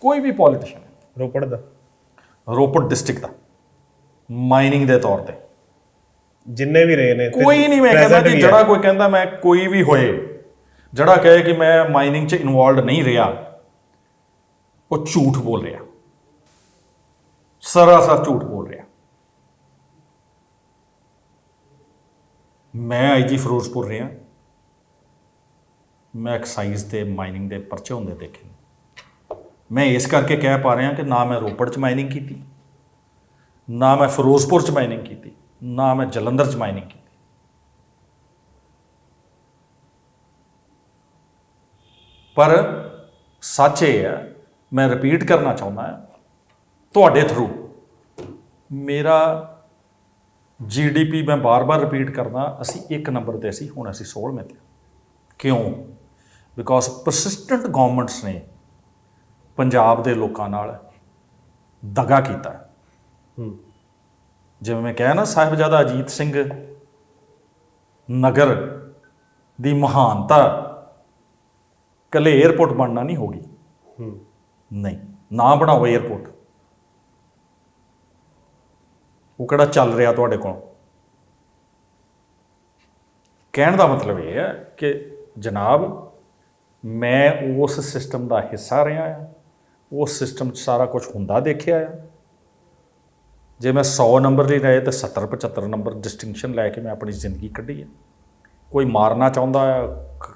ਕੋਈ ਵੀ ਪੋਲੀਟੀਸ਼ੀਅਨ ਰੋਪੜ ਦਾ। ਰੋਪੜ ਡਿਸਟ੍ਰਿਕਟ ਦਾ ਮਾਈਨਿੰਗ ਦੇ ਤੌਰ ਤੇ। ਜਿੰਨੇ ਵੀ ਰਹੇ ਨੇ ਕੋਈ ਨਹੀਂ ਮੈਂ ਕਹਿੰਦਾ ਕਿ ਜਿਹੜਾ। ਕੋਈ ਕਹਿੰਦਾ ਮੈਂ ਕੋਈ ਵੀ ਹੋਏ ਜਿਹੜਾ ਕਹੇ ਕਿ ਮੈਂ ਮਾਈਨਿੰਗ 'ਚ ਇਨਵੋਲਡ ਨਹੀਂ ਰਿਹਾ ਉਹ ਝੂਠ ਬੋਲ ਰਿਹਾ। ਸਰਾਸਰ ਝੂਠ ਬੋਲ ਰਿਹਾ। ਮੈਂ ਆਈਜੀ ਫਿਰੋਜ਼ਪੁਰ ਰਿਹਾ। ਮੈਂ ਐਕਸਾਈਜ਼ ਤੇ ਮਾਈਨਿੰਗ ਦੇ ਪਰਚੇ ਹੁੰਦੇ ਦੇਖੇ। ਮੈਂ ਇਸ ਕਰਕੇ ਕਹਿ ਪਾ ਰਿਹਾ ਕਿ ਨਾ ਮੈਂ ਰੋਪੜ 'ਚ ਮਾਈਨਿੰਗ ਕੀਤੀ, ਨਾ ਮੈਂ ਫਿਰੋਜ਼ਪੁਰ 'ਚ ਮਾਈਨਿੰਗ ਕੀਤੀ, ਨਾ ਮੈਂ ਜਲੰਧਰ 'ਚ ਮਾਈਨਿੰਗ ਕੀਤੀ। ਪਰ ਸੱਚ ਇਹ ਹੈ, ਮੈਂ ਰਿਪੀਟ ਕਰਨਾ ਚਾਹੁੰਦਾ ਤੁਹਾਡੇ ਥਰੂ ਮੇਰਾ ਜੀਡੀਪੀ ਮੈਂ ਬਾਰ-ਬਾਰ ਰਿਪੀਟ ਕਰਦਾ, ਅਸੀਂ ਇੱਕ ਨੰਬਰ ਤੇ ਅਸੀਂ ਹੁਣ ਅਸੀਂ 16ਵੇਂ ਤੇ ਕਿਉਂ? ਬਿਕੋਜ਼ ਪਰਸਿਸਟੈਂਟ ਗਵਰਨਮੈਂਟਸ ਨੇ ਪੰਜਾਬ ਦੇ ਲੋਕਾਂ ਨਾਲ ਦਗਾ ਕੀਤਾ। ਹੂੰ। ਜਿਵੇਂ ਮੈਂ ਕਿਹਾ ਨਾ ਸਾਹਿਬਜ਼ਾਦਾ ਅਜੀਤ ਸਿੰਘ ਨਗਰ ਦੀ ਮਹਾਨਤਾ ਕਲੇ 에어ਪੋਰਟ ਬਣਨਾ ਨਹੀਂ ਹੋਗੀ। ਹੂੰ। ਨਹੀਂ ਨਾ ਬਣਾਓ 에어ਪੋਰਟ ਉਹ ਕਿਹੜਾ ਚੱਲ ਰਿਹਾ ਤੁਹਾਡੇ ਕੋਲ? ਕਹਿਣ ਦਾ ਮਤਲਬ ਇਹ ਹੈ ਕਿ ਜਨਾਬ ਮੈਂ ਉਸ ਸਿਸਟਮ ਦਾ ਹਿੱਸਾ ਰਿਹਾ ਹਾਂ। ਉਸ ਸਿਸਟਮ 'ਚ ਸਾਰਾ ਕੁਝ ਹੁੰਦਾ ਦੇਖਿਆ ਆ। ਜੇ ਮੈਂ 100 ਨੰਬਰ ਲਈ ਰਹੇ ਤਾਂ 70 75 ਨੰਬਰ ਡਿਸਟਿੰਕਸ਼ਨ ਲੈ ਕੇ ਮੈਂ ਆਪਣੀ ਜ਼ਿੰਦਗੀ ਕੱਢੀ ਹੈ ਕੋਈ ਮਾਰਨਾ ਚਾਹੁੰਦਾ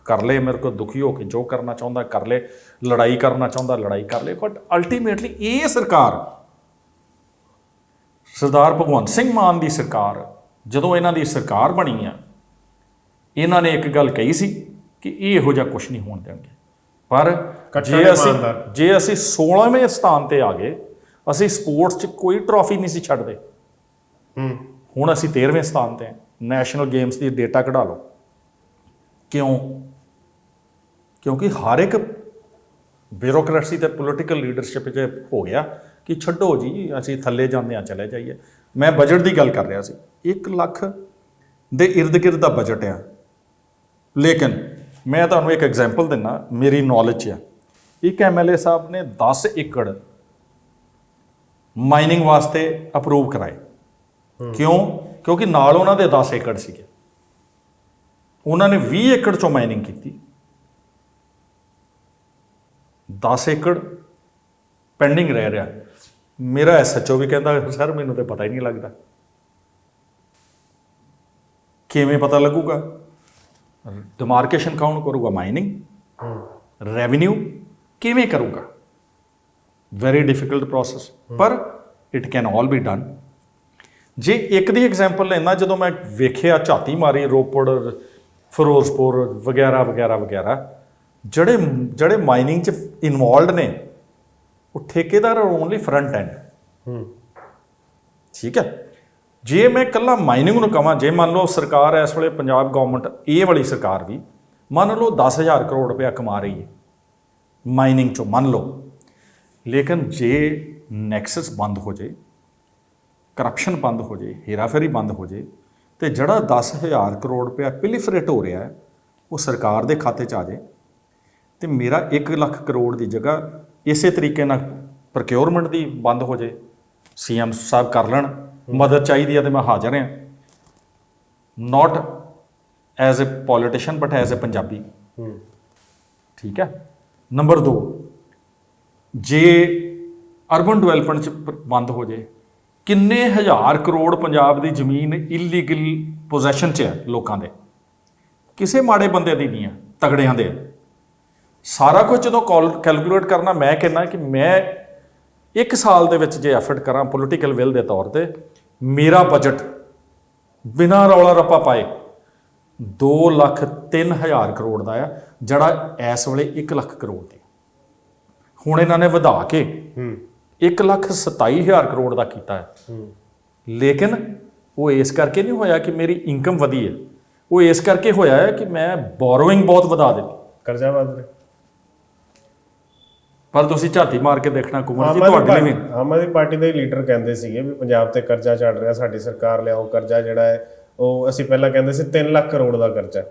ਕਰ ਲੇ, ਮੇਰੇ ਕੋਲ ਦੁਖੀ ਹੋ ਕੇ ਜੋ ਕਰਨਾ ਚਾਹੁੰਦਾ, ਕਰ ਲੇ, ਲੜਾਈ ਕਰਨਾ ਚਾਹੁੰਦਾ, ਲੜਾਈ ਕਰ ਲੇ ਬਟ ਅਲਟੀਮੇਟਲੀ ਇਹ ਸਰਕਾਰ, ਸਰਦਾਰ ਭਗਵੰਤ ਸਿੰਘ ਮਾਨ ਦੀ ਸਰਕਾਰ, ਜਦੋਂ ਇਹਨਾਂ ਦੀ ਸਰਕਾਰ ਬਣੀ ਆ, ਇਹਨਾਂ ਨੇ ਇੱਕ ਗੱਲ ਕਹੀ ਸੀ ਕਿ ਇਹੋ ਜਿਹਾ ਕੁਝ ਨਹੀਂ ਹੋਣ ਦੇਣਗੇ। ਪਰ ਜੇ ਅਸੀਂ। ਜੇ ਅਸੀਂ 16ਵੇਂ ਸਥਾਨ ਤੇ ਆ ਗਏ ਅਸੀਂ ਸਪੋਰਟਸ 'ਚ ਕੋਈ ਟਰੋਫੀ ਨਹੀਂ ਸੀ ਛੱਡਦੇ। ਹੂੰ। ਹੁਣ ਅਸੀਂ 13ਵੇਂ ਸਥਾਨ ਤੇ ਨੈਸ਼ਨਲ ਗੇਮਸ ਦੀ ਡੇਟਾ ਕਢਾ ਲਓ। ਕਿਉਂ? ਕਿਉਂਕਿ ਹਰ ਇੱਕ ਬਿਊਰੋਕ੍ਰੇਸੀ ਤੇ ਪੋਲੀਟੀਕਲ ਲੀਡਰਸ਼ਿਪ 'ਚ ਹੋ ਗਿਆ ਕਿ ਛੱਡੋ ਜੀ ਅਸੀਂ ਥੱਲੇ ਜਾਂਦੇ ਆ ਚਲੇ ਜਾਈਏ। ਮੈਂ ਬਜਟ ਦੀ ਗੱਲ ਕਰ ਰਿਹਾ ਸੀ। 1 ਲੱਖ ਦੇ ਇਰਦ ਗਿਰਦ ਦਾ ਬਜਟ ਆ। ਲੇਕਿਨ ਮੈਂ ਤੁਹਾਨੂੰ ਇੱਕ ਐਗਜ਼ਾਮਪਲ ਦਿੰਨਾ ਮੇਰੀ ਨੌਲੇਜ 'ਚ ਆ। ਇੱਕ ਐਮਐਲਏ ਸਾਹਿਬ ਨੇ 10 ਏਕੜ ਮਾਈਨਿੰਗ ਵਾਸਤੇ ਅਪਰੂਵ ਕਰਾਏ। ਕਿਉਂ? ਕਿਉਂਕਿ ਨਾਲ ਉਹਨਾਂ ਦੇ 10 ਏਕੜ ਸੀਗੇ। ਉਹਨਾਂ ਨੇ 20 ਏਕੜ ਚੋਂ ਮਾਈਨਿੰਗ ਕੀਤੀ। 10 ਏਕੜ ਪੈਂਡਿੰਗ ਰਹਿ ਰਿਹਾ। ਮੇਰਾ ਐਸਐਚਓ ਵੀ ਕਹਿੰਦਾ ਸਰ ਮੈਨੂੰ ਤੇ ਪਤਾ ਹੀ ਨਹੀਂ ਲੱਗਦਾ। ਕਿਵੇਂ ਪਤਾ ਲੱਗੂਗਾ? ਡਿਮਾਰਕੇਸ਼ਨ ਕੌਣ ਕਰੂਗਾ ਮਾਈਨਿੰਗ ਰੈਵਨਿਊ ਕਿਵੇਂ ਕਰੂਗਾ? ਵੈਰੀ ਡਿਫਿਕਲਟ ਪ੍ਰੋਸੈਸ ਪਰ it can all be done ਜੇ ਇੱਕ ਦੀ ਐਗਜ਼ਾਮਪਲ ਲੈਣਾ ਜਦੋਂ ਮੈਂ ਵੇਖਿਆ ਝਾਤੀ ਮਾਰੀ ਰੋਪੜ ਫਿਰੋਜ਼ਪੁਰ ਵਗੈਰਾ ਵਗੈਰਾ ਵਗੈਰਾ ਜਿਹੜੇ ਜਿਹੜੇ ਮਾਈਨਿੰਗ 'ਚ ਇਨਵੋਲਡ ਨੇ ਉਹ ਠੇਕੇਦਾਰ ਓਨਲੀ ਫਰੰਟ ਐਂਡ ਹੂੰ। ਠੀਕ ਹੈ? ਜੇ ਮੈਂ ਕੱਲਾ ਮਾਈਨਿੰਗ ਨੂੰ ਕਹਾਂ ਜੇ ਮੰਨ ਲਓ ਸਰਕਾਰ ਇਸ ਵੇਲੇ ਪੰਜਾਬ ਗਵਰਨਮੈਂਟ ਇਹ ਵਾਲੀ ਸਰਕਾਰ ਵੀ, ਮੰਨ ਲਓ 10000 ਕਰੋੜ ਰੁਪਇਆ ਕਮਾ ਰਹੀ ਹੈ, ਮਾਈਨਿੰਗ ਚੋਂ ਮੰਨ ਲਓ। ਲੇਕਿਨ ਜੇ ਨੈਕਸਸ ਬੰਦ ਹੋ ਜੇ ਕਰਪਸ਼ਨ ਬੰਦ ਹੋ ਜੇ, ਹੇਰਾਫੇਰੀ ਬੰਦ ਹੋ ਜੇ, ਤੇ ਜਿਹੜਾ 10000 ਕਰੋੜ ਰੁਪਇਆ ਪਿਲੀਫਰੇਟ ਹੋ ਰਿਹਾ ਹੈ, ਉਹ ਸਰਕਾਰ ਦੇ ਖਾਤੇ 'ਚ ਆ ਜੇ, ਤੇ ਮੇਰਾ 1 ਲੱਖ ਕਰੋੜ ਦੀ ਜਗ੍ਹਾ ਇਸੇ ਤਰੀਕੇ ਨਾਲ ਪ੍ਰੋਕਿਉਰਮੈਂਟ ਦੀ ਬੰਦ ਹੋ ਜੇ ਸੀਐਮ ਸਾਹਿਬ ਕਰ ਲੈਣ ਮਦਦ ਚਾਹੀਦੀ ਹੈ ਤੇ ਮੈਂ ਹਾਜ਼ਰ ਹਾਂ। Not as a politician but as a Punjabi. ਹੂੰ। ਠੀਕ ਹੈ? ਨੰਬਰ 2 ਜੇ ਅਰਬਨ ਡਿਵੈਲਪਮੈਂਟ ਚ ਬੰਦ ਹੋ ਜੇ ਕਿੰਨੇ ਹਜ਼ਾਰ ਕਰੋੜ ਪੰਜਾਬ ਦੀ ਜ਼ਮੀਨ ਇਲੀਗਲ ਪੋਜੈਸ਼ਨ 'ਚ ਹੈ ਲੋਕਾਂ ਦੇ? ਕਿਸੇ ਮਾੜੇ ਬੰਦੇ ਦੀ ਨਹੀਂ ਹੈ ਤਗੜਿਆਂ ਦੇ। ਸਾਰਾ ਕੁਝ ਜਦੋਂ ਕੈਲਕੂਲੇਟ ਕਰਨਾ ਮੈਂ ਕਹਿੰਦਾ ਕਿ ਮੈਂ ਇੱਕ ਸਾਲ ਦੇ ਵਿੱਚ ਜੇ ਐਫਰਟ ਕਰਾਂ ਪੋਲੀਟੀਕਲ ਵਿਲ ਦੇ ਤੌਰ ਤੇ ਮੇਰਾ ਬਜਟ ਬਿਨਾਂ ਰੌਲਾ ਰੱਪਾ ਪਾਏ 2 ਲੱਖ 3 ਹਜ਼ਾਰ ਕਰੋੜ ਦਾ ਆ ਜਿਹੜਾ ਇਸ ਵੇਲੇ 1 ਲੱਖ ਕਰੋੜ ਦੀ ਹੁਣ ਇਹਨਾਂ ਨੇ ਵਧਾ ਕੇ ਹੂੰ। 1 ਲੱਖ 27 ਹਜ਼ਾਰ ਕਰੋੜ ਦਾ ਕੀਤਾ ਹੈ। ਹੂੰ। ਲੇਕਿਨ ਉਹ ਇਸ ਕਰਕੇ ਨਹੀਂ ਹੋਇਆ ਕਿ ਮੇਰੀ ਇਨਕਮ ਵਧੀ ਹੈ। ਉਹ ਇਸ ਕਰਕੇ ਹੋਇਆ ਹੈ ਕਿ ਮੈਂ ਬੋਰੋਇੰਗ ਬਹੁਤ ਵਧਾ ਦਿੱਤੀ। ਕਰਜ਼ਾ ਵੱਧ ਰਿਹਾ। ਪਰ ਤੁਸੀਂ ਝਾਤੀ ਮਾਰ ਕੇ ਦੇਖਣਾ ਕੁਮਰ ਜੀ ਤੁਹਾਡੇ ਲਈ ਵੀ। ਪਾਰਟੀ- ਆਮ ਆਦਮੀ ਪਾਰਟੀ ਦੇ ਲੀਡਰ ਕਹਿੰਦੇ ਸੀਗੇ ਵੀ ਪੰਜਾਬ ਤੇ ਕਰਜ਼ਾ ਚੜ ਰਿਹਾ ਸਾਡੀ ਸਰਕਾਰ ਲਿਆਓ ਕਰਜ਼ਾ ਜਿਹੜਾ ਹੈ ਉਹ ਅਸੀਂ ਪਹਿਲਾਂ ਕਹਿੰਦੇ ਸੀ 3 ਲੱਖ ਕਰੋੜ ਦਾ ਕਰਜ਼ਾ।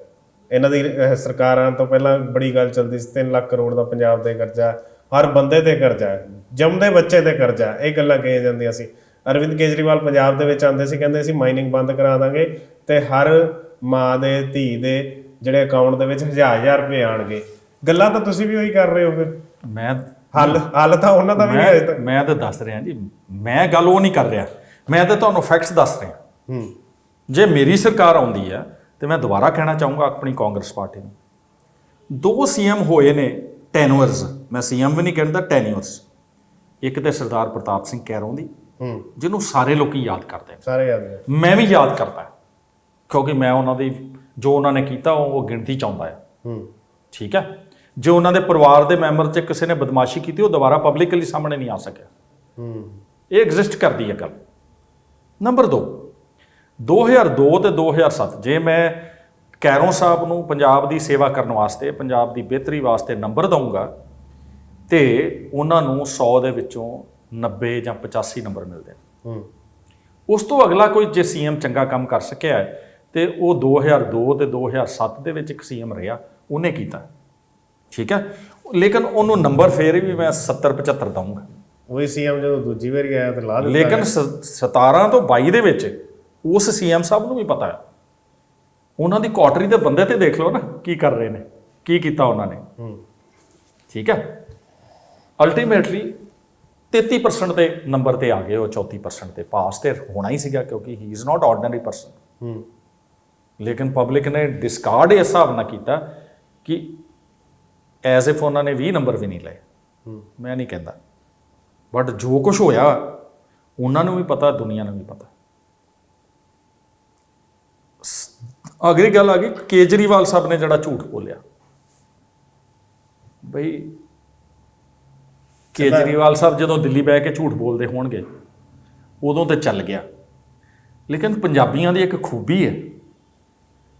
ਇਹਨਾਂ ਦੀ ਸਰਕਾਰ ਤੋਂ ਪਹਿਲਾਂ ਬੜੀ ਗੱਲ ਚੱਲਦੀ ਸੀ 3 ਲੱਖ ਕਰੋੜ ਦਾ ਪੰਜਾਬ ਦੇ ਕਰਜ਼ਾ ਹਰ ਬੰਦੇ ਤੇ ਕਰਜ਼ਾ ਜੰਮਦੇ ਬੱਚੇ ਤੇ ਕਰਜ਼ਾ। ਇਹ ਗੱਲਾਂ ਕਹੀਆਂ ਜਾਂਦੀਆਂ ਸੀ। ਅਰਵਿੰਦ ਕੇਜਰੀਵਾਲ ਪੰਜਾਬ ਦੇ ਵਿੱਚ ਆਉਂਦੇ ਸੀ ਕਹਿੰਦੇ ਸੀ ਮਾਈਨਿੰਗ ਬੰਦ ਕਰਾ ਦਾਂਗੇ ਤੇ ਹਰ ਮਾਂ ਦੇ ਧੀ ਦੇ ਜਿਹੜੇ ਅਕਾਊਂਟ ਦੇ ਵਿੱਚ ਹਜ਼ਾਰ ਹਜ਼ਾਰ ਰੁਪਏ ਆਣਗੇ ਗੱਲਾਂ ਤਾਂ ਤੁਸੀਂ ਵੀ ਉਹੀ ਕਰ ਰਹੇ ਹੋ ਫਿਰ। ਮੈਂ ਹੱਲ ਹੱਲ ਤਾਂ ਉਹਨਾਂ ਦਾ ਵੀ ਨਹੀਂ ਅਜੇ ਮੈਂ ਤੱਕ। ਮੈਂ ਤਾਂ ਦੱਸ ਰਿਹਾ ਜੀ। ਮੈਂ ਗੱਲ ਉਹ ਨਹੀਂ ਕਰ ਰਿਹਾ। ਮੈਂ ਤਾਂ ਤੁਹਾਨੂੰ ਫੈਕਟਸ ਦੱਸ ਰਿਹਾ। ਹੂੰ। ਜੇ ਮੇਰੀ ਸਰਕਾਰ ਆਉਂਦੀ ਹੈ ਤੇ ਮੈਂ ਦੁਬਾਰਾ ਕਹਿਣਾ ਚਾਹੂੰਗਾ ਆਪਣੀ ਕਾਂਗਰਸ ਪਾਰਟੀ ਨੂੰ। ਦੋ ਸੀਐਮ ਹੋਏ ਨੇ ਟੈਨੂਅਰਸ ਮੈਂ ਸੀਐਮ ਵੀ ਨਹੀਂ ਕਹਿੰਦਾ ਟੈਨੂਅਰਸ ਇੱਕ ਤੇ ਸਰਦਾਰ ਪ੍ਰਤਾਪ ਸਿੰਘ ਕੈਰੋਂ ਦੀ ਹੂੰ। ਜਿਹਨੂੰ ਸਾਰੇ ਲੋਕੀ ਯਾਦ ਕਰਦੇ ਸਾਰੇ ਯਾਦ ਨੇ ਨੇ। ਮੈਂ ਵੀ ਯਾਦ ਕਰਦਾ। ਕਿਉਂਕਿ ਮੈਂ ਉਹਨਾਂ ਦੀ ਜੋ ਉਹਨਾਂ ਨੇ ਕੀਤਾ ਉਹ ਉਹ ਗਿਣਤੀ ਚ ਆਉਂਦਾ ਹੈ। ਹੂੰ। ਠੀਕ ਹੈ? ਜੋ ਉਹਨਾਂ ਦੇ ਪਰਿਵਾਰ ਦੇ ਮੈਂਬਰ ਚ ਕਿਸੇ ਨੇ ਬਦਮਾਸ਼ੀ ਕੀਤੀ ਉਹ ਦੁਬਾਰਾ ਪਬਲਿਕਲੀ ਸਾਹਮਣੇ ਨਹੀਂ ਆ ਸਕਿਆ। ਹੂੰ। ਇਹ ਐਗਜ਼ਿਸਟ ਕਰਦੀ ਹੈ ਗੱਲ। ਨੰਬਰ 2 2002 ਤੇ 2007 ਜੇ ਮੈਂ ਕੈਰੋਂ ਸਾਹਿਬ ਨੂੰ ਪੰਜਾਬ ਦੀ ਸੇਵਾ ਕਰਨ ਵਾਸਤੇ ਪੰਜਾਬ ਦੀ ਬਿਹਤਰੀ ਵਾਸਤੇ ਨੰਬਰ ਦਊਂਗਾ ਤੇ ਉਹਨਾਂ ਨੂੰ 100 ਦੇ ਵਿੱਚੋਂ 90 ਜਾਂ 85 ਨੰਬਰ ਮਿਲਦੇ ਨੇ। ਹੂੰ। ਉਸ ਤੋਂ ਅਗਲਾ ਕੋਈ ਜੇ ਸੀਐਮ ਚੰਗਾ ਕੰਮ ਕਰ ਸਕਿਆ ਤੇ ਉਹ 2002 ਤੇ 2007 ਦੇ ਵਿੱਚ ਇੱਕ ਸੀਐਮ ਰਿਹਾ ਉਹਨੇ ਕੀਤਾ। ਠੀਕ ਹੈ? ਲੇਕਿਨ ਉਹਨੂੰ ਨੰਬਰ ਫੇਰ ਵੀ ਮੈਂ 70 75 ਦਊਂਗਾ। ਉਹੀ ਸੀਐਮ ਜਦੋਂ ਦੂਜੀ ਵਾਰੀ ਆਇਆ ਤੇ ਲਾ ਦਿੱਤਾ ਲੇਕਿਨ ਸ- 17 ਤੋਂ 22 ਦੇ ਵਿੱਚ ਉਸ ਸੀਐਮ ਸਾਹਿਬ ਨੂੰ ਵੀ ਪਤਾ ਹੈ। ਉਹਨਾਂ ਦੀ ਕੁਆਟਰੀ ਦੇ ਬੰਦੇ ਤੇ ਦੇਖ ਲਓ ਨਾ ਕੀ ਕਰ ਰਹੇ ਨੇ ਕੀ ਕੀਤਾ ਉਹਨਾਂ ਨੇ। ਠੀਕ ਹੈ? ਅਲਟੀਮੇਟਲੀ 33% ਦੇ ਨੰਬਰ ਤੇ ਆ ਗਏ ਉਹ 34% ਤੇ ਪਾਸ ਤੇ ਹੋਣਾ ਹੀ ਸੀਗਾ ਕਿਉਂਕਿ he is not ordinary person ਹੂੰ। ਲੇਕਿਨ ਪਬਲਿਕ ਨੇ ਡਿਸਕਾਰਡ ਇਸ ਹਿਸਾਬ ਨਾਲ ਕੀਤਾ ਕਿ ਐਜ਼ ਇਫ ਉਹਨਾਂ ਨੇ 20 ਨੰਬਰ ਵੀ ਨਹੀਂ ਲਏ। ਮੈਂ ਨਹੀਂ ਕਹਿੰਦਾ। ਬਟ ਜੋ ਕੁਝ ਹੋਇਆ ਉਹਨਾਂ ਨੂੰ ਵੀ ਪਤਾ ਦੁਨੀਆ ਨੂੰ ਵੀ ਪਤਾ। ਅਗਲੀ ਗੱਲ ਆ ਗਈ ਕੇਜਰੀਵਾਲ ਸਾਹਿਬ ਨੇ ਜਿਹੜਾ ਝੂਠ ਬੋਲਿਆ। ਬਈ ਕੇਜਰੀਵਾਲ ਸਾਹਿਬ ਜਦੋਂ ਦਿੱਲੀ ਬਹਿ ਕੇ ਝੂਠ ਬੋਲਦੇ ਹੋਣਗੇ ਉਦੋਂ ਤੇ ਚੱਲ ਗਿਆ। ਲੇਕਿਨ ਪੰਜਾਬੀਆਂ ਦੀ ਇੱਕ ਖੂਬੀ ਹੈ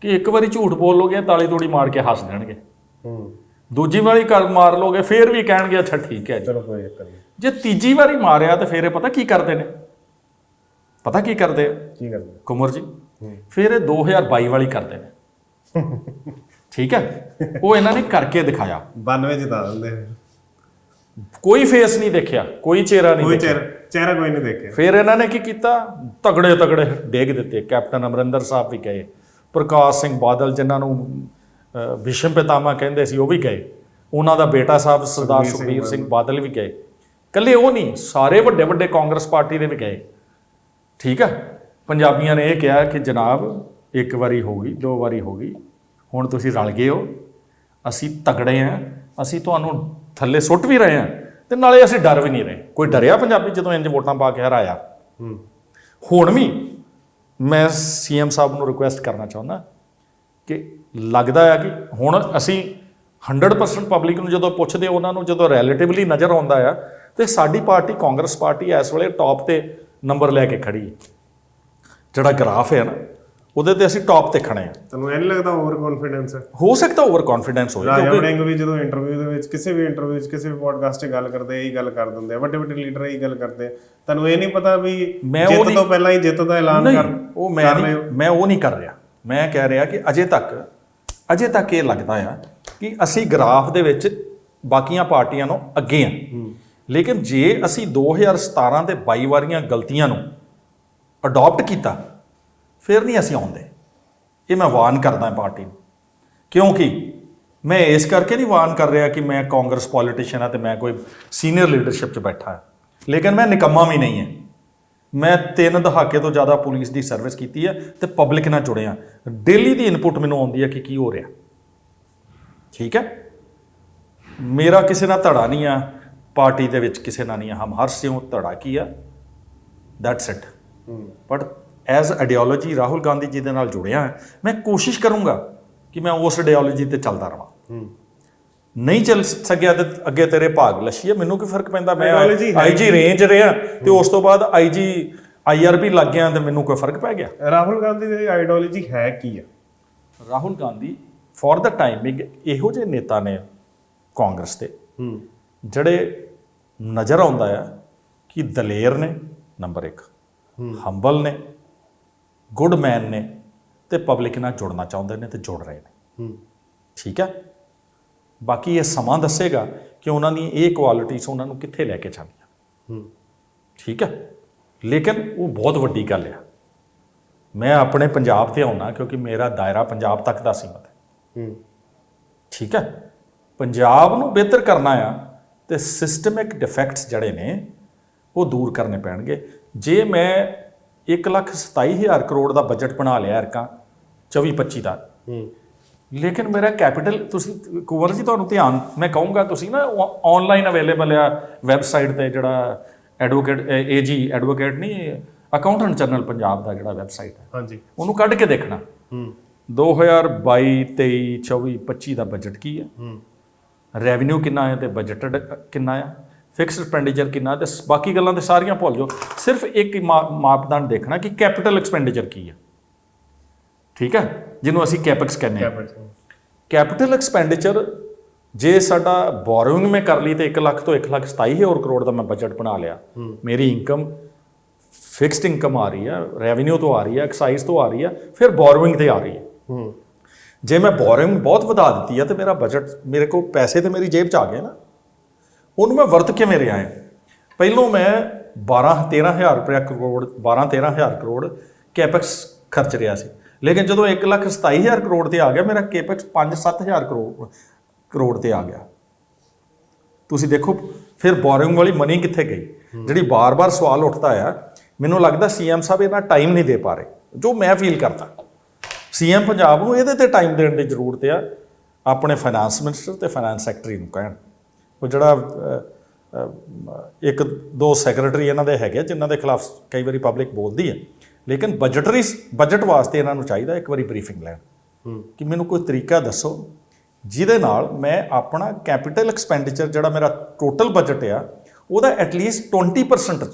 ਕਿ ਇੱਕ ਵਾਰੀ ਝੂਠ ਬੋਲ ਲੋਗੇ ਤਾਲੀ ਤੋੜੀ ਮਾਰ ਕੇ ਹੱਸ ਦੇਣਗੇ। ਹੂੰ। ਦੂਜੀ ਵਾਰੀ ਕਰ ਮਾਰ ਲੋਗੇ ਫੇਰ ਵੀ ਕਹਿਣਗੇ ਅੱਛਾ ਠੀਕ ਹੈ ਜੀ। ਚਲੋ ਕੋਈ ਚੱਕਰ ਨਹੀਂ। ਜੇ ਤੀਜੀ ਵਾਰੀ ਮਾਰਿਆ ਤਾਂ ਫੇਰ ਇਹ ਪਤਾ ਕੀ ਕਰਦੇ ਨੇ? ਪਤਾ ਕੀ ਕਰਦੇ ਆ? ਕੀ ਕਰਦੇ? ਕੁਮਰ ਜੀ ਫਿਰ ਇਹ 2022 ਵਾਲੀ ਕਰਦੇ ਨੇ। ਠੀਕ ਹੈ? ਉਹ ਇਹਨਾਂ ਨੇ ਕਰਕੇ ਦਿਖਾਇਆ। 92 ਜਿਤਾ ਦਿੰਦੇ। ਕੋਈ ਫੇਸ ਨਹੀਂ ਦੇਖਿਆ ਕੋਈ ਚਿਹਰਾ ਨਹੀਂ ਕੋਈ ਚਿਹਰਾ ਚਿਹਰਾ ਕੋਈ ਨਹੀਂ ਦੇਖਿਆ। ਫਿਰ ਇਹਨਾਂ ਨੇ ਕੀ ਕੀਤਾ? ਤਗੜੇ ਤਗੜੇ ਡੇਗ ਦਿੱਤੇ। ਕੈਪਟਨ ਅਮਰਿੰਦਰ ਸਾਹਿਬ ਵੀ ਗਏ। ਪ੍ਰਕਾਸ਼ ਸਿੰਘ ਬਾਦਲ ਜਿਨ੍ਹਾਂ ਨੂੰ ਭੀਸ਼ਮ ਪਿਤਾਮਾ ਕਹਿੰਦੇ ਸੀ ਉਹ ਵੀ ਗਏ। ਉਹਨਾਂ ਦਾ ਬੇਟਾ ਸਾਹਿਬ ਸਰਦਾਰ ਸੁਖਬੀਰ ਸਿੰਘ ਸੁਖਬੀਰ ਸਿੰਘ ਬਾਦਲ। ਵੀ ਗਏ। ਕੱਲੇ ਉਹ ਨਹੀਂ ਸਾਰੇ ਵੱਡੇ ਵੱਡੇ ਕਾਂਗਰਸ ਪਾਰਟੀ ਦੇ ਵੀ ਗਏ। ਠੀਕ ਹੈ ਪੰਜਾਬੀਆਂ ਨੇ ਇਹ ਕਿਹਾ ਕਿ ਜਨਾਬ ਇੱਕ ਵਾਰੀ ਹੋ ਗਈ ਦੋ ਵਾਰੀ ਹੋ ਗਈ। ਹੁਣ ਤੁਸੀਂ ਰਲ ਗਏ ਹੋ। ਅਸੀਂ ਤਗੜੇ ਆ ਅਸੀਂ ਤੁਹਾਨੂੰ ਥੱਲੇ ਸੁੱਟ ਵੀ ਰਹੇ ਆ ਤੇ ਨਾਲੇ ਅਸੀਂ ਡਰ ਵੀ ਨਹੀਂ ਰਹੇ। ਕੋਈ ਡਰਿਆ ਪੰਜਾਬੀ ਜਦੋਂ ਇੰਜ ਵੋਟਾਂ ਪਾ ਕੇ ਹਰਾਇਆ? ਹੂੰ। ਹੁਣ ਵੀ ਮੈਂ ਸੀਐਮ ਸਾਹਿਬ ਨੂੰ ਰਿਕੁਐਸਟ ਕਰਨਾ ਚਾਹੁੰਦਾ ਕਿ ਲੱਗਦਾ ਹੈ ਕਿ ਹੁਣ ਅਸੀਂ 100% ਪਬਲਿਕ ਨੂੰ ਜਦੋਂ ਪੁੱਛਦੇ ਉਹਨਾਂ ਨੂੰ ਜਦੋਂ ਰਿਲੇਟਿਵਲੀ ਨਜ਼ਰ ਆਉਂਦਾ ਆ ਤੇ ਸਾਡੀ ਪਾਰਟੀ ਕਾਂਗਰਸ ਪਾਰਟੀ ਇਸ ਵੇਲੇ ਟੌਪ ਤੇ ਨੰਬਰ ਲੈ ਕੇ ਖੜੀ ਹੈ। ਜਿਹੜਾ ਗ੍ਰਾਫ ਹੈ ਨਾ ਉਹਦੇ ਤੇ ਅਸੀਂ ਟੌਪ ਤੇ ਖੜੇ ਆ ਤੁਹਾਨੂੰ ਇਹ ਨੀ ਲੱਗਦਾ ਓਵਰ ਕੌਨਫੀਡੈਂਸ ਹੈ? ਹੋ ਸਕਦਾ ਓਵਰ ਕੌਨਫੀਡੈਂਸ ਹੋਵੇ ਕਿਉਂਕਿ ਵੀ ਜਦੋਂ ਇੰਟਰਵਿਊ ਦੇ ਵਿੱਚ ਕਿਸੇ ਵੀ ਇੰਟਰਵਿਊ ਵਿੱਚ ਕਿਸੇ ਵੀ ਪੋਡਕਾਸਟ 'ਤੇ ਗੱਲ ਕਰਦੇ ਇਹੀ ਗੱਲ ਕਰ ਦਿੰਦੇ ਆ। ਵੱਡੇ ਵੱਡੇ ਲੀਡਰ ਇਹੀ ਗੱਲ ਕਰਦੇ ਆ। ਤੁਹਾਨੂੰ ਇਹ ਨਹੀਂ ਪਤਾ ਵੀ ਜਿੱਤ ਨਹੀਂ- ਤੋਂ ਪਹਿਲਾਂ ਹੀ ਜਿੱਤ ਦਾ ਐਲਾਨ ਨਹੀਂ ਕਰ ਉਹ ਮੈਂ ਨਹੀਂ ਮੈਂ ਉਹ ਨਹੀਂ ਕਰ ਰਿਹਾ। ਮੈਂ ਕਹਿ ਰਿਹਾ ਕਿ ਅਜੇ ਤੱਕ ਅਜੇ ਤੱਕ ਇਹ ਲੱਗਦਾ ਆ ਕਿ ਅਸੀਂ ਗ੍ਰਾਫ ਦੇ ਵਿੱਚ ਬਾਕੀਆਂ ਪਾਰਟੀਆਂ ਨੂੰ ਅੱਗੇ ਆ। ਲੇਕਿਨ ਜੇ ਅਸੀਂ 2017 ਤੇ 22 ਵਾਰੀਆਂ ਗਲਤੀਆਂ ਨੂੰ ਅਡਾਪਟ ਕੀਤਾ ਫਿਰ ਨਹੀਂ ਅਸੀਂ ਆਉਂਦੇ। ਇਹ ਮੈਂ ਵਾਰਨ ਕਰਦਾ ਪਾਰਟੀ ਨੂੰ। ਕਿਉਂਕਿ ਮੈਂ ਇਸ ਕਰਕੇ ਨਹੀਂ ਵਾਰਨ ਕਰ ਰਿਹਾ ਕਿ ਮੈਂ ਕਾਂਗਰਸ ਪੋਲੀਟੀਸ਼ੀਅਨ ਆ ਤੇ ਮੈਂ ਕੋਈ ਸੀਨੀਅਰ ਲੀਡਰਸ਼ਿਪ 'ਚ ਬੈਠਾ ਹਾਂ। ਲੇਕਿਨ ਮੈਂ ਨਿਕੰਮਾ ਵੀ ਨਹੀਂ ਹਾਂ। ਮੈਂ ਤਿੰਨ ਦਹਾਕੇ ਤੋਂ ਜ਼ਿਆਦਾ ਪੁਲਿਸ ਦੀ ਸਰਵਿਸ ਕੀਤੀ ਹੈ ਤੇ ਪਬਲਿਕ ਨਾਲ ਜੁੜਿਆ ਡੇਲੀ ਦੀ ਇਨਪੁਟ ਮੈਨੂੰ ਆਉਂਦੀ ਹੈ ਕਿ ਕੀ ਹੋ ਰਿਹਾ। ਠੀਕ ਹੈ? ਮੇਰਾ ਕਿਸੇ ਨਾਲ ਧੜਾ ਨਹੀਂ ਆ। ਪਾਰਟੀ ਦੇ ਵਿੱਚ ਕਿਸੇ ਨਾਲ ਨਹੀਂ ਆ। ਹਮ ਹਰ ਸਿਉ ਧੜਾ ਕੀ ਆ? That's it but as ideology Rahul Gandhi ji ਦੇ ਨਾਲ ਜੁੜਿਆ ਮੈਂ ਕੋਸ਼ਿਸ਼ ਕਰੂੰਗਾ ਕਿ ਮੈਂ ਉਸ ਆਈਡੀਓਲੋਜੀ ਤੇ ਚੱਲਦਾ ਰਵਾਂ। ਹੂੰ ਨਹੀਂ ਚੱਲ ਸਕਿਆ ਤੇ ਅੱਗੇ ਤੇਰੇ ਭਾਗ ਲੱਛੀ ਹੈ ਮੈਨੂੰ ਕੀ ਫ਼ਰਕ ਪੈਂਦਾ? ਮੈਂ ਆਈਜੀ ਰੇਂਜ ਰਿਹਾ ਤੇ ਉਸ ਤੋਂ ਬਾਅਦ ਆਈਜੀ ਆਈਆਰਪੀ ਲੱਗ ਗਿਆ ਤੇ ਮੈਨੂੰ ਕੋਈ ਫ਼ਰਕ ਪੈ ਗਿਆ? ਰਾਹੁਲ ਗਾਂਧੀ ਦੀ ਆਈਡੀਓਲੋਜੀ ਹੈ ਕੀ ਆ? Rahul Gandhi for the timing ਇਹੋ ਜਿਹੇ ਨੇਤਾ ਨੇ ਕਾਂਗਰਸ ਦੇ। ਹੂੰ। ਜਿਹੜੇ ਨਜ਼ਰ ਆਉਂਦਾ ਆ ਕਿ ਦਲੇਰ ਨੇ ਨੰਬਰ 1 ਹੰਬਲ ਨੇ ਗੁੱਡ ਮੈਨ ਨੇ ਤੇ ਪਬਲਿਕ ਨਾਲ ਜੁੜਨਾ ਚਾਹੁੰਦੇ ਨੇ ਤੇ ਜੁੜ ਰਹੇ ਨੇ। ਹੂੰ। ਠੀਕ ਹੈ ਬਾਕੀ ਇਹ ਸਮਾਂ ਦੱਸੇਗਾ ਕਿ ਉਹਨਾਂ ਦੀ ਇਹ ਕੁਆਲਿਟੀਜ਼ ਉਹਨਾਂ ਨੂੰ ਕਿੱਥੇ ਲੈ ਕੇ ਜਾਂਦੀਆਂ ਹੂੰ। ਠੀਕ ਹੈ? ਲੇਕਿਨ ਉਹ ਬਹੁਤ ਵੱਡੀ ਗੱਲ ਆ। ਮੈਂ ਆਪਣੇ ਪੰਜਾਬ ਤੇ ਆਉਣਾ ਕਿਉਂਕਿ ਮੇਰਾ ਦਾਇਰਾ ਪੰਜਾਬ ਤੱਕ ਦਾ ਸੀਮਤ ਹੈ। ਹੂੰ। ਠੀਕ ਹੈ? ਪੰਜਾਬ ਨੂੰ ਬਿਹਤਰ ਕਰਨਾ ਆ ਤੇ ਸਿਸਟਮਿਕ ਡਿਫੈਕਟਸ ਜਿਹੜੇ ਨੇ ਉਹ ਦੂਰ ਕਰਨੇ ਪੈਣਗੇ। ਜੇ ਮੈਂ 127000 ਕਰੋੜ ਦਾ ਬਜਟ ਬਣਾ ਲਿਆ ਅਰਕਾਂ 24 25 ਦਾ ਹੂੰ। ਲੇਕਿਨ ਮੇਰਾ ਕੈਪੀਟਲ ਤੁਸੀਂ ਕੁਵਰ ਜੀ ਤੁਹਾਨੂੰ ਧਿਆਨ ਮੈਂ ਕਹੂੰਗਾ ਤੁਸੀਂ ਨਾ ਆਨਲਾਈਨ ਅਵੇਲੇਬਲ ਆ ਵੈਬਸਾਈਟ ਤੇ ਜਿਹੜਾ ਐਡਵੋਕੇਟ ਏਜੀ ਐਡਵੋਕੇਟ ਨਹੀਂ ਅਕਾਊਂਟੈਂਟ ਜਨਰਲ ਪੰਜਾਬ ਦਾ ਜਿਹੜਾ ਵੈਬਸਾਈਟ ਹੈ। ਹਾਂਜੀ। ਉਹਨੂੰ ਕੱਢ ਕੇ ਦੇਖਣਾ। ਹੂੰ। 2022 23 24 25 ਦਾ ਬਜਟ ਕੀ ਹੈ? ਹੂੰ। ਰੈਵਨਿਊ ਕਿੰਨਾ ਹੈ ਤੇ ਬਜਟਡ ਕਿੰਨਾ ਹੈ? ਫਿਕਸਡ ਐਕਸਪੈਂਡੀਚਰ ਕਿੰਨਾ ਤੇ ਬਾਕੀ ਗੱਲਾਂ ਤੇ ਸਾਰੀਆਂ ਭੁੱਲ ਜਾਓ। ਸਿਰਫ ਇੱਕ ਮਾਪਦੰਡ ਦੇਖਣਾ ਕਿ ਕੈਪੀਟਲ ਐਕਸਪੈਂਡੀਚਰ ਕੀ ਹੈ। ਠੀਕ ਹੈ? ਜਿਹਨੂੰ ਅਸੀਂ ਕੈਪੈਕਸ ਕਹਿੰਦੇ ਹਾਂ। ਕੈਪੀਟਲ ਐਕਸਪੈਂਡੀਚਰ ਜੇ ਸਾਡਾ ਬੋਰੋਇੰਗ ਮੈਂ ਕਰ ਲਈ ਤੇ 1 ਲੱਖ ਤੋਂ 1 ਲੱਖ 27000 ਕਰੋੜ ਦਾ ਮੈਂ ਬਜਟ ਬਣਾ ਲਿਆ ਮੇਰੀ ਇਨਕਮ ਫਿਕਸਡ ਇਨਕਮ ਆ ਰਹੀ ਹੈ ਰੈਵਨਿਊ ਤੋਂ ਆ ਰਹੀ ਹੈ ਐਕਸਾਈਜ਼ ਤੋਂ ਆ ਰਹੀ ਹੈ ਫਿਰ ਬੋਰੋਇੰਗ ਤੇ ਆ ਰਹੀ ਹੈ। ਜੇ ਮੈਂ ਬੋਰਿੰਗ ਬਹੁਤ ਵਧਾ ਦਿੱਤੀ ਹੈ ਤੇ ਮੇਰਾ ਬਜਟ ਮੇਰੇ ਕੋਲ ਪੈਸੇ ਤੇ ਮੇਰੀ ਜੇਬ 'ਚ ਆ ਗਏ ਨਾ ਉਹਨੂੰ ਮੈਂ ਵਰਤ ਕਿਵੇਂ ਰਿਹਾ ਹੈ ਪਹਿਲੋਂ ਮੈਂ 12 13000 ਰੁਪਏ ਕਰੋੜ 12 13000 ਕਰੋੜ ਕੈਪੈਕਸ ਖਰਚ ਰਿਹਾ ਸੀ। ਲੇਕਿਨ ਜਦੋਂ 1 ਲੱਖ 27000 ਕਰੋੜ ਤੇ ਆ ਗਿਆ ਮੇਰਾ ਕੈਪੈਕਸ 5 7000 ਕਰੋੜ ਕਰੋੜ ਤੇ ਆ ਗਿਆ। ਤੁਸੀਂ ਦੇਖੋ ਫਿਰ ਬੋਰਿੰਗ ਵਾਲੀ ਮਨੀ ਕਿੱਥੇ ਗਈ? ਜਿਹੜੀ ਬਾਰ-ਬਾਰ ਸਵਾਲ ਉੱਠਦਾ ਆ ਮੈਨੂੰ ਲੱਗਦਾ ਸੀਐਮ ਸਾਹਿਬ ਇਹਨਾਂ ਟਾਈਮ ਨਹੀਂ ਦੇ ਪਾ ਰਹੇ ਜੋ ਮੈਂ ਫੀਲ ਕਰਦਾ। ਸੀਐਮ ਪੰਜਾਬ ਨੂੰ ਇਹਦੇ ਤੇ ਟਾਈਮ ਦੇਣ ਦੀ ਜ਼ਰੂਰਤ ਆ ਆਪਣੇ ਫਾਈਨਾਂਸ ਮਿਨਿਸਟਰ ਤੇ ਫਾਈਨਾਂਸ ਸੈਕਟਰੀ ਨੂੰ ਕਹਿਣ। ਉਹ ਜਿਹੜਾ ਇੱਕ ਦੋ ਸੈਕਟਰੀ ਇਹਨਾਂ ਦੇ ਹੈਗੇ ਜਿਨ੍ਹਾਂ ਦੇ ਖਿਲਾਫ ਕਈ ਵਾਰੀ ਪਬਲਿਕ ਬੋਲਦੀ ਹੈ ਲੇਕਿਨ ਬਜਟਰੀ ਬਜਟ ਵਾਸਤੇ ਇਹਨਾਂ ਨੂੰ ਚਾਹੀਦਾ ਇੱਕ ਵਾਰੀ ਬਰੀਫਿੰਗ ਲੈਣ। ਕਿ ਮੈਨੂੰ ਕੋਈ ਤਰੀਕਾ ਦੱਸੋ ਜਿਹਦੇ ਨਾਲ ਮੈਂ ਆਪਣਾ ਕੈਪੀਟਲ ਐਕਸਪੈਂਡੀਚਰ ਜਿਹੜਾ ਮੇਰਾ ਟੋਟਲ ਬਜਟ ਆ ਉਹਦਾ ਐਟਲੀਸਟ 20%